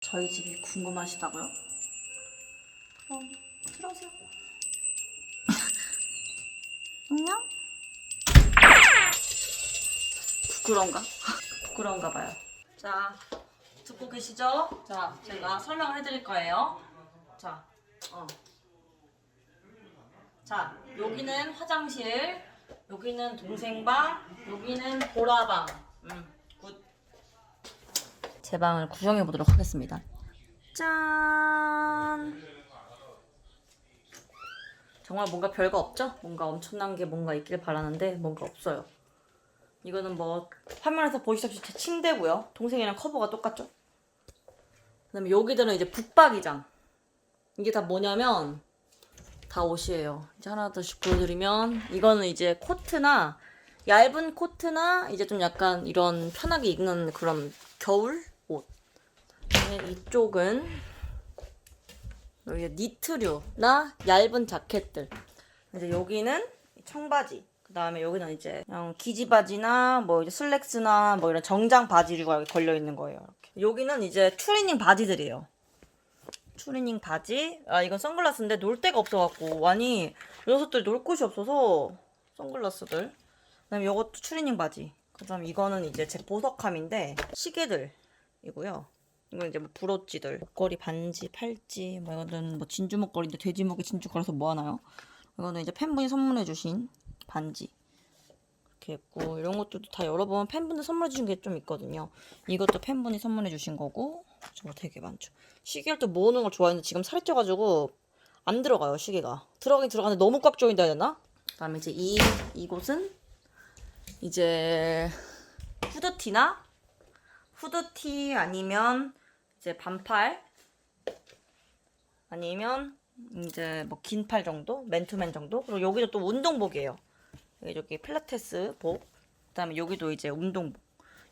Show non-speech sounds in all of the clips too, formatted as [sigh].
저희 집이 궁금하시다고요? 그럼 들어오세요. [laughs] 안녕? 부끄러운가? [laughs] 부끄러운가 봐요. 자, 듣고 계시죠? 자, 제가 설명을 해드릴 거예요. 자, 어. 자, 여기는 화장실, 여기는 동생 방, 여기는 보라 방. 음, 굿. 제 방을 구경해 보도록 하겠습니다. 짠! 정말 뭔가 별거 없죠? 뭔가 엄청난 게 뭔가 있길 바라는데 뭔가 없어요. 이거는 뭐 화면에서 보시다시피 제 침대고요. 동생이랑 커버가 똑같죠? 그다음에 여기들은 이제 북박이장. 이게 다 뭐냐면 다 옷이에요. 이제 하나둘씩 보여드리면 이거는 이제 코트나 얇은 코트나 이제 좀 약간 이런 편하게 입는 그런 겨울 옷. 그다음에 이쪽은 니트류나 얇은 자켓들. 이제 여기는 청바지. 그 다음에 여기는 이제 그냥 기지바지나 뭐 이제 슬랙스나 뭐 이런 정장 바지류가 걸려 있는 거예요. 이렇게. 여기는 이제 투리닝 바지들이에요. 추리닝 바지. 아 이건 선글라스인데 놀 데가 없어갖고 아니 이 녀석들 놀 곳이 없어서 선글라스들. 그다음에 이것도 추리닝 바지. 그다음 이거는 이제 제 보석함인데 시계들 이고요. 이건 이제 뭐 브로치들, 목걸이, 반지, 팔찌, 뭐 이거는 뭐 진주 목걸이인데 돼지 목에 진주 걸어서 뭐 하나요? 이거는 이제 팬분이 선물해 주신 반지. 이렇게 있고 이런 것들도 다 열어보면 팬분들 선물해 주신 게 좀 있거든요. 이것도 팬분이 선물해 주신 거고 정말 되게 많죠. 시계를 또 모으는 걸 좋아하는데 지금 살이 쪄가지고 안 들어가요 시계가. 들어가긴 들어가는데 너무 꽉 조인다 해야 되나? 그다음에 이제 이 이곳은 이제 후드티나 후드티 아니면 이제 반팔 아니면 이제 뭐 긴 팔 정도 맨투맨 정도? 그리고 여기도 또 운동복이에요. 여기 필라테스 복 그다음에 여기도 이제 운동복.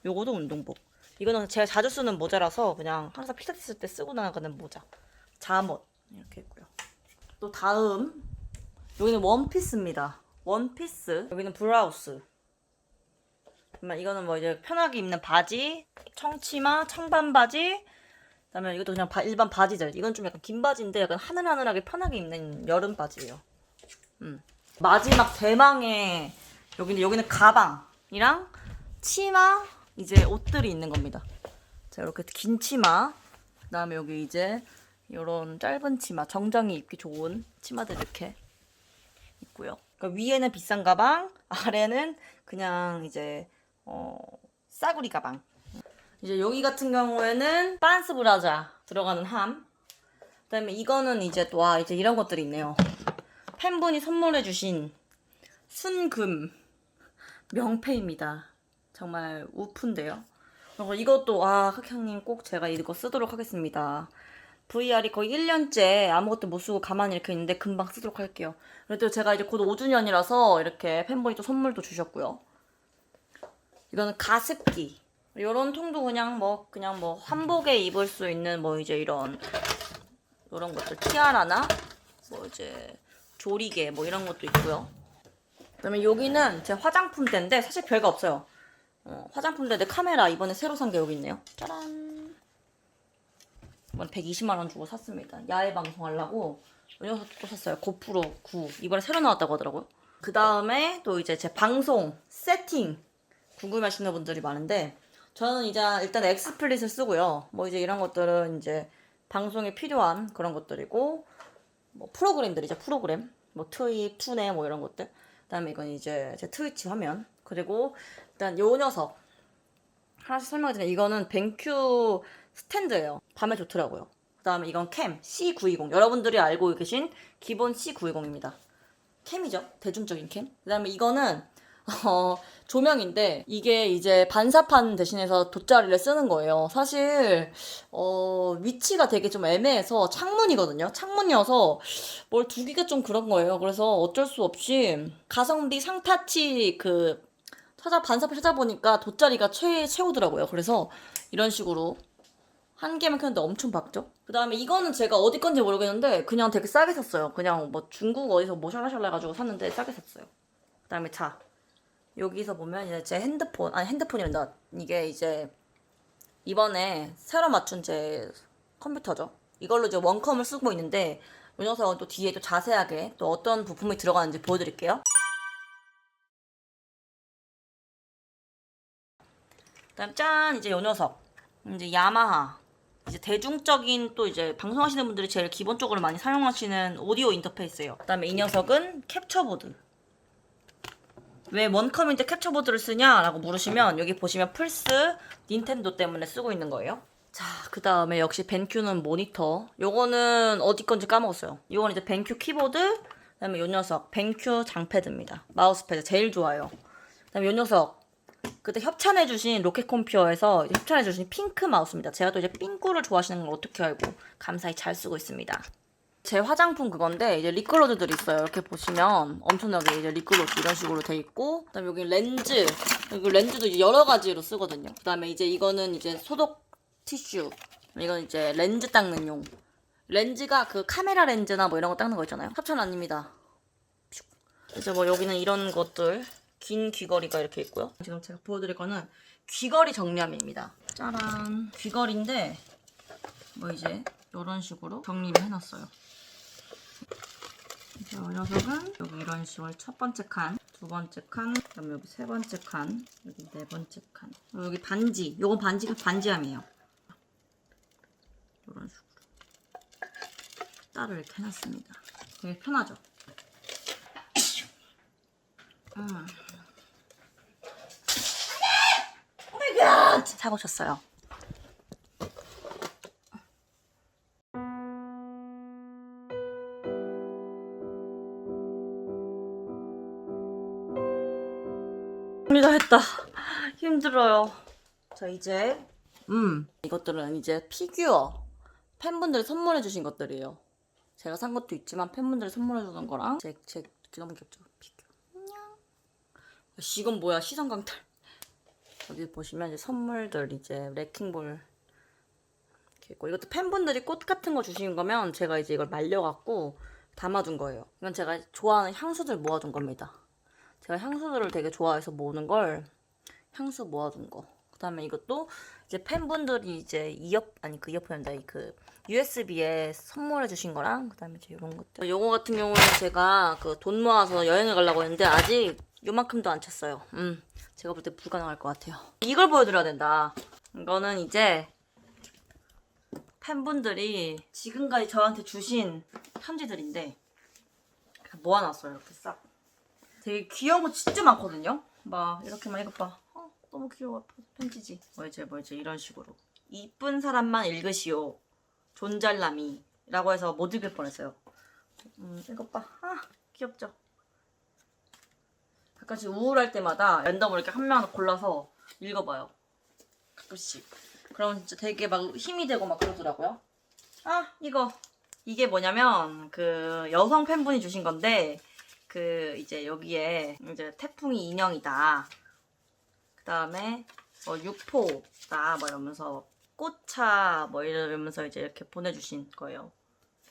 요거도 운동복. 이거는 제가 자주 쓰는 모자라서 그냥 항상 필라테스 때 쓰고 나가는 모자. 잠옷. 이렇게 있고요. 또 다음. 여기는 원피스입니다. 원피스. 여기는 브라우스 이거는 뭐 이제 편하게 입는 바지 청치마 청반 바지 그다음에 이것도 그냥 바- 일반 바지들 이건 좀 약간 긴 바지인데 약간 하늘하늘하게 편하게 입는 여름 바지예요 음. 마지막 대망의 여기는 여기는 가방이랑 치마 이제 옷들이 있는 겁니다. 자 이렇게 긴 치마 그다음에 여기 이제 이런 짧은 치마 정장이 입기 좋은 치마들 이렇게 있고요. 그러니까 위에는 비싼 가방, 아래는 그냥 이제 어, 싸구리 가방. 이제 여기 같은 경우에는 빤스 브라자 들어가는 함. 그다음에 이거는 이제 또와 이제 이런 것들이 있네요. 팬분이 선물해주신 순금 명패입니다. 정말 우프인데요. 그리고 이것도 아 흑향님 꼭 제가 이거 쓰도록 하겠습니다. VR이 거의 1년째 아무것도 못 쓰고 가만히 이렇게 있는데 금방 쓰도록 할게요. 그래도 제가 이제 곧 5주년이라서 이렇게 팬분이 또 선물도 주셨고요. 이거는 가습기. 이런 통도 그냥 뭐 그냥 뭐 한복에 입을 수 있는 뭐 이제 이런 이런 것들 티아라나 뭐 이제 조리개 뭐 이런 것도 있고요. 그다음에 여기는 제 화장품대인데 사실 별거 없어요. 어, 화장품대인데 카메라 이번에 새로 산 게 여기 있네요. 짜란. 이번 120만 원 주고 샀습니다. 야외 방송하려고 이 녀석도 샀어요. 고프로 9 이번에 새로 나왔다고 하더라고요. 그 다음에 또 이제 제 방송 세팅 궁금해하시는 분들이 많은데 저는 이제 일단 엑스플릿을 쓰고요. 뭐 이제 이런 것들은 이제 방송에 필요한 그런 것들이고 뭐 프로그램들이죠 프로그램 뭐 트윗, 투네 뭐 이런 것들. 그다음에 이건 이제 제 트위치 화면. 그리고 일단 요 녀석. 하나씩 설명드리면 이거는 뱅큐 스탠드예요. 밤에 좋더라고요. 그다음에 이건 캠 C920 여러분들이 알고 계신 기본 C920입니다. 캠이죠? 대중적인 캠. 그다음에 이거는 어, 조명인데 이게 이제 반사판 대신해서 돗자리를 쓰는 거예요. 사실 어, 위치가 되게 좀 애매해서 창문이거든요. 창문이어서 뭘 두기가 좀 그런 거예요. 그래서 어쩔 수 없이 가성비 상타치 그 찾아 반사판 찾아보니까 돗자리가 최 최고더라고요. 그래서 이런 식으로 한 개만 켰는데 엄청 박죠? 그 다음에 이거는 제가 어디 건지 모르겠는데 그냥 되게 싸게 샀어요. 그냥 뭐 중국 어디서 뭐 샤라샤라 해가지고 샀는데 싸게 샀어요. 그 다음에 자 여기서 보면 이제 제 핸드폰 아니 핸드폰이란다 이게 이제 이번에 새로 맞춘 제 컴퓨터죠. 이걸로 이제 원컴을 쓰고 있는데 이 녀석은 또 뒤에 또 자세하게 또 어떤 부품이 들어가는지 보여드릴게요. 그다음 짠 이제 요 녀석 이제 야마하 이제 대중적인 또 이제 방송하시는 분들이 제일 기본적으로 많이 사용하시는 오디오 인터페이스예요. 그다음에 이 녀석은 캡처보드. 왜 원컴인데 캡처보드를 쓰냐라고 물으시면 여기 보시면 플스, 닌텐도 때문에 쓰고 있는 거예요. 자, 그 다음에 역시 벤큐는 모니터. 요거는 어디 건지 까먹었어요. 요건 이제 벤큐 키보드, 그 다음에 요 녀석 벤큐 장패드입니다. 마우스패드 제일 좋아요. 그 다음에 요 녀석 그때 협찬해주신 로켓컴퓨어에서 협찬해주신 핑크 마우스입니다. 제가 또 이제 핑크를 좋아하시는 걸 어떻게 알고 감사히 잘 쓰고 있습니다. 제 화장품 그건데 이제 립글로즈들이 있어요. 이렇게 보시면 엄청나게 이제 립글로즈 이런 식으로 돼 있고 그다음에 여기 렌즈 여기 렌즈도 이제 여러 가지로 쓰거든요. 그다음에 이제 이거는 이제 소독 티슈 이건 이제 렌즈 닦는 용 렌즈가 그 카메라 렌즈나 뭐 이런 거 닦는 거 있잖아요. 협찬 아닙니다. 슉. 이제 뭐 여기는 이런 것들 긴 귀걸이가 이렇게 있고요. 지금 제가 보여드릴 거는 귀걸이 정리함입니다. 짜란 귀걸이인데 뭐 이제 이런 식으로 정리를 해놨어요. 이제 이 녀석은 여기 이런 식으로 첫 번째 칸, 두 번째 칸, 그다음에 여기 세 번째 칸, 여기 네 번째 칸. 여기 반지, 요건 반지가 반지함이에요. 이런 식으로 따로 이렇게 해놨습니다. 되게 편하죠. 음. 사보셨어요. 힘들어요. 자 이제 음 이것들은 이제 피규어 팬분들이 선물해 주신 것들이에요. 제가 산 것도 있지만 팬분들이 선물해 주는 거랑 제 제 너무 귀엽죠. 피규어. 안녕. 씨, 이건 뭐야 시선 강탈. 여기 보시면 이제 선물들 이제 레킹볼 있고 이것도 팬분들이 꽃 같은 거 주신 거면 제가 이제 이걸 말려갖고 담아둔 거예요. 이건 제가 좋아하는 향수들 모아둔 겁니다. 제가 향수들을 되게 좋아해서 모으는 걸 향수 모아둔 거. 그 다음에 이것도 이제 팬분들이 이제 이어 아니 그 이어폰인데 그 USB에 선물해 주신 거랑 그 다음에 이제 이런 것들. 요거 같은 경우는 제가 그 돈 모아서 여행을 가려고 했는데 아직 요만큼도 안 찼어요. 음. 제가 볼 때 불가능할 것 같아요. 이걸 보여드려야 된다. 이거는 이제 팬분들이 지금까지 저한테 주신 편지들인데 모아놨어요. 이렇게 싹. 되게 귀여운 거 진짜 많거든요. 막 이렇게만 이것 봐. 어, 너무 귀여워. 편지지. 뭐지 뭐지 이런 식으로. 이쁜 사람만 읽으시오. 존잘남이 라고 해서 못 읽을 뻔했어요. 음, 이것 봐. 아 귀엽죠. 가끔씩 우울할 때마다 랜덤으로 이렇게 한 명 골라서 읽어봐요. 가끔씩. 그럼 진짜 되게 막 힘이 되고 막 그러더라고요. 아 이거 이게 뭐냐면 그 여성 팬분이 주신 건데 그 이제 여기에 이제 태풍이 인형이다. 그 다음에 뭐 육포다 뭐 이러면서 꽃차 뭐 이러면서 이제 이렇게 보내주신 거예요.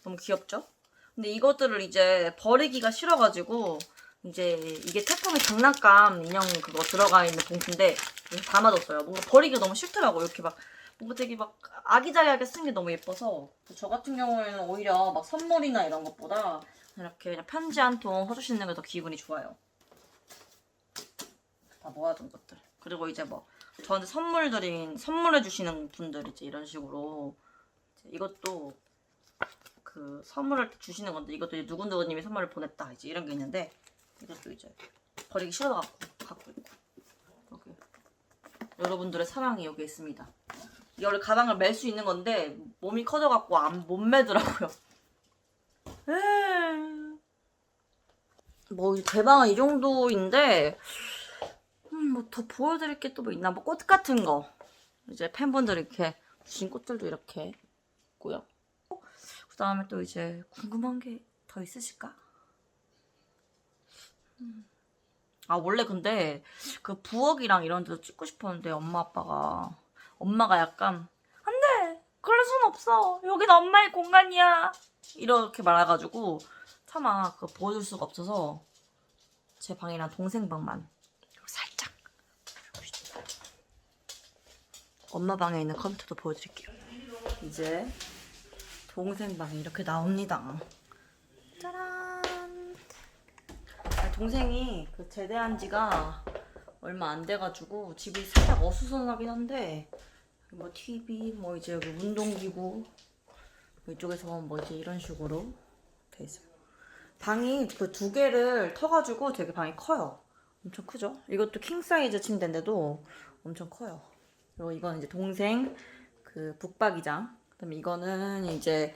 너무 귀엽죠? 근데 이것들을 이제 버리기가 싫어가지고 이제 이게 태풍의 장난감 인형 그거 들어가 있는 봉투인데 담아뒀어요. 뭔가 버리기가 너무 싫더라고. 이렇게 막 뭔가 되게 막 아기자기하게 쓴 게 너무 예뻐서 저 같은 경우에는 오히려 막 선물이나 이런 것보다 이렇게 그냥 편지 한통 써주시는 게 더 기분이 좋아요. 다 모아둔 것들. 그리고 이제 뭐 저한테 선물 드린 선물해 주시는 분들 이제 이런 식으로 이제 이것도 그 선물을 주시는 건데 이것도 이제 누구누구님이 선물을 보냈다 이제 이런 게 있는데 이것도 이제 버리기 싫어갖고 갖고 있고 여기 여러분들의 사랑이 여기 있습니다. 이걸 가방을 멜 수 있는 건데 몸이 커져갖고 안 못 매더라고요. [laughs] 뭐제 방은 이 정도인데 음, 뭐 더 보여드릴 게 또 뭐 있나 뭐 꽃 같은 거 이제 팬분들 이렇게 주신 꽃들도 이렇게 있고요. 그 다음에 또 이제 궁금한 게 더 있으실까? 음. 아 원래 근데 그 부엌이랑 이런 데도 찍고 싶었는데 엄마 아빠가 엄마가 약간 안 돼 그럴 순 없어 여긴 엄마의 공간이야 이렇게 말해가지고 차마 그 보여줄 수가 없어서 제 방이랑 동생 방만 살짝 엄마 방에 있는 컴퓨터도 보여드릴게요 이제 동생 방이 이렇게 나옵니다. 짜란. 아, 동생이 그 제대한 지가 얼마 안 돼가지고 집이 살짝 어수선하긴 한데 뭐 TV 뭐 이제 여기 운동기구 뭐 이쪽에서 뭐 이제 이런 식으로 돼 있어요. 방이 그 두 개를 터가지고 되게 방이 커요. 엄청 크죠? 이것도 킹 사이즈 침대인데도 엄청 커요. 그리고 이건 이제 동생 그 북박이장. 그다음에 이거는 이제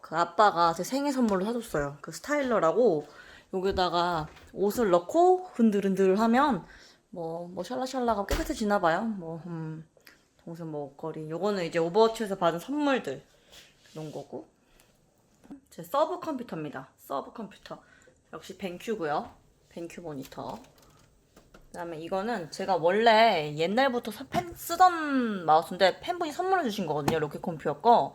그 아빠가 제 생일 선물로 사줬어요. 그 스타일러라고 여기다가 옷을 넣고 흔들흔들 하면 뭐, 뭐 샬라샬라가 깨끗해지나 봐요. 뭐, 음, 동생 뭐 옷걸이. 요거는 이제 오버워치에서 받은 선물들 놓은 거고. 제 서브 컴퓨터입니다. 서브 컴퓨터. 역시 벤큐고요. 벤큐 모니터. 그다음에 이거는 제가 원래 옛날부터 사- 펜 쓰던 마우스인데 팬분이 선물해 주신 거거든요. 로켓 컴퓨터 거.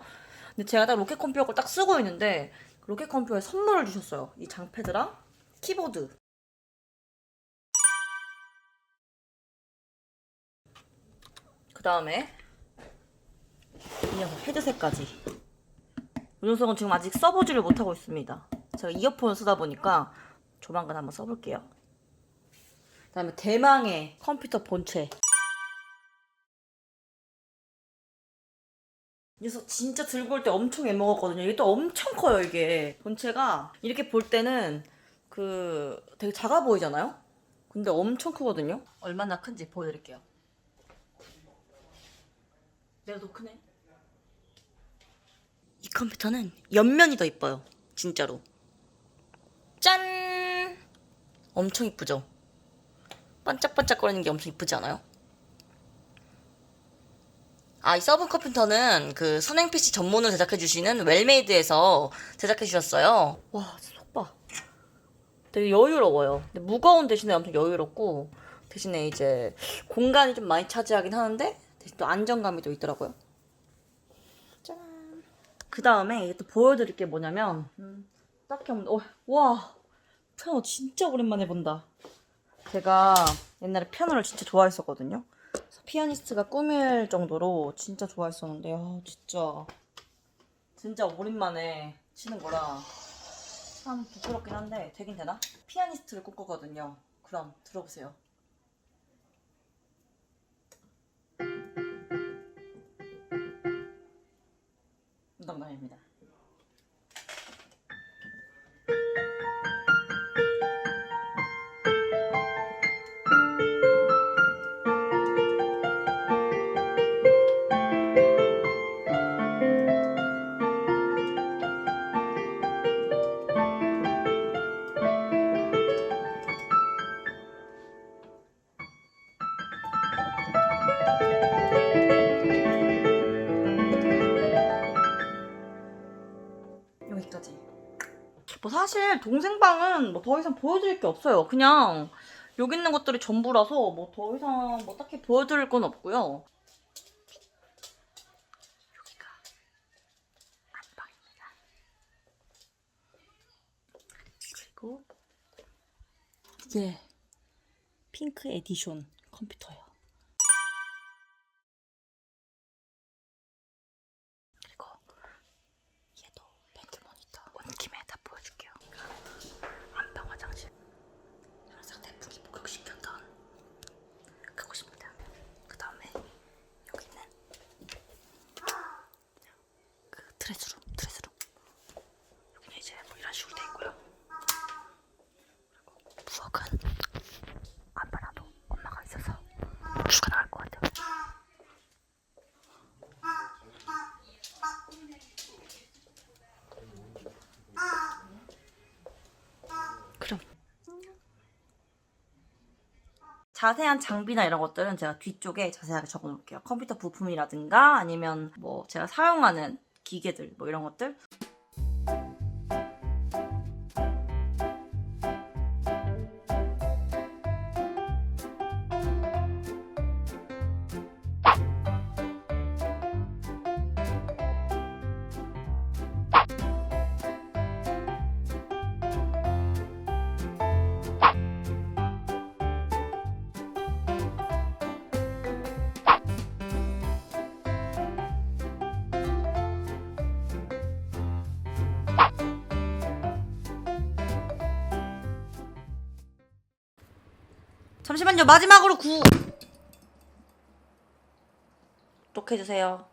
근데 제가 딱 로켓 컴퓨터 걸딱 쓰고 있는데 로켓 컴퓨터에 선물을 주셨어요. 이 장패드랑 키보드. 그 다음에 이 녀석 헤드셋까지. 이 녀석은 지금 아직 써보지를 못하고 있습니다. 제가 이어폰을 쓰다 보니까 조만간 한번 써볼게요. 그 다음에 대망의 컴퓨터 본체. 이 녀석 진짜 들고 올 때 엄청 애먹었거든요. 이게 또 엄청 커요, 이게. 본체가 이렇게 볼 때는 그 되게 작아 보이잖아요? 근데 엄청 크거든요? 얼마나 큰지 보여드릴게요. 내가 더 크네. 이 컴퓨터는 옆면이 더 이뻐요. 진짜로. 짠! 엄청 이쁘죠? 반짝반짝거리는 게 엄청 이쁘지 않아요? 아, 이 서브 컴퓨터는 그 선행 PC 전문으로 제작해주시는 웰메이드에서 제작해주셨어요. 와, 진짜 속 봐. 되게 여유로워요. 근데 무거운 대신에 엄청 여유롭고, 대신에 이제 공간이 좀 많이 차지하긴 하는데, 대신 또 안정감이 또 있더라고요. 짠. 그 다음에 또 보여드릴 게 뭐냐면, 음, 딱히 없는데, 어, 와, 피아노 진짜 오랜만에 본다. 제가 옛날에 피아노를 진짜 좋아했었거든요. 피아니스트가 꿈일 정도로 진짜 좋아했었는데, 아, 진짜. 진짜 오랜만에 치는 거라 참 부끄럽긴 한데, 되긴 되나? 피아니스트를 꿈꾸거든요. 그럼 들어보세요. 농담입니다. 사실 동생 방은 뭐 더 이상 보여드릴 게 없어요. 그냥 여기 있는 것들이 전부라서 뭐 더 이상 뭐 딱히 보여드릴 건 없고요. 여기가 안방입니다. 그리고 이게 핑크 에디션 컴퓨터예요. 그리고 얘도 밴드 모니터 온 김에 다 보여줄게요. 안방 화장실 항상 태풍이 목욕시켰던 그곳입니다. 그 다음에 여기는 그 드레스룸, 드레스룸. 여기는 이제 뭐 이런 식으로 돼 있고요. 그리고 부엌은 안 봐놔도 엄마가 있어서 휴가 나갈 것 같아요. 그럼 자세한 장비나 이런 것들은 제가 뒤쪽에 자세하게 적어 놓을게요. 컴퓨터 부품이라든가 아니면 뭐 제가 사용하는 기계들 뭐 이런 것들 잠시만요. 마지막으로 구. 구독해주세요.